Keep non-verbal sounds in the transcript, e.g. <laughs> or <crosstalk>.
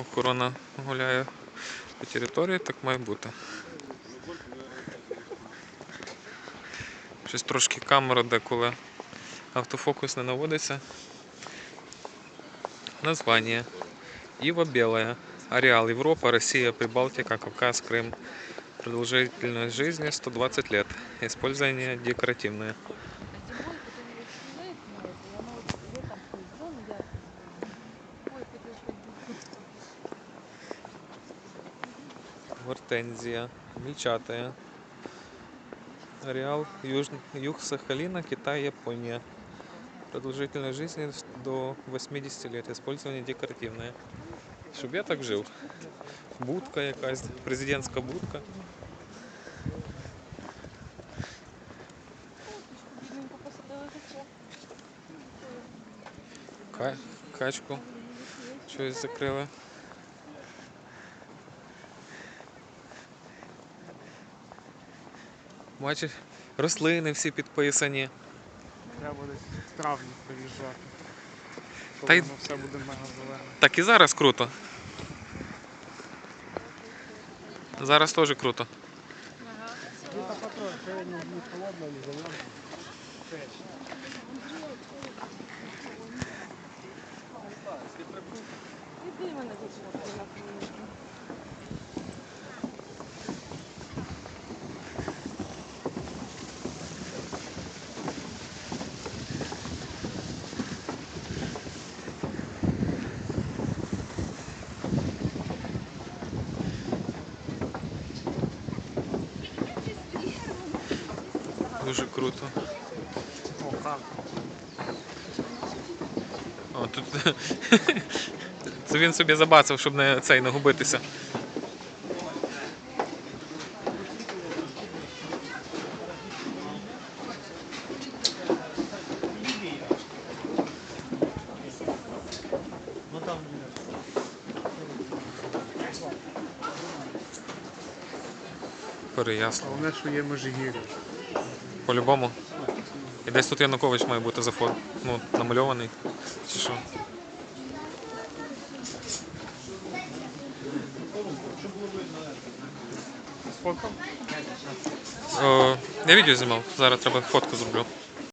охорона гуляє по території, так має бути. Щось трошки камера деколи автофокус не наводиться. Название. Ива белая. Ареал Европа, Россия, Прибалтика, Кавказ, Крым. Продолжительность жизни 120 лет. Использование декоративное. Гортензия. Мельчатая. Ареал Юж... Юг Сахалина, Китай, Япония. Продолжительность жизни до 80 лет. Использование декоративное. Щоб я так жив. Будка якась, президентська будка. Ка- Качку. Щось закрили. Бачиш, рослини всі підписані. Треба десь в травні приїжджати. Коли Та й- воно все буде мега зелене. Так і зараз круто. Зараз теж круто. Іди мене тут Дуже круто. О, карта. О, тут <laughs> це він собі забацав, щоб не цей не губитися. Переяслав. Головне, що є межигір'я. По-любому. І десь тут Янукович має бути за фото. Ну, намальований. Чи що? О, я відео знімав, зараз треба фотку зроблю.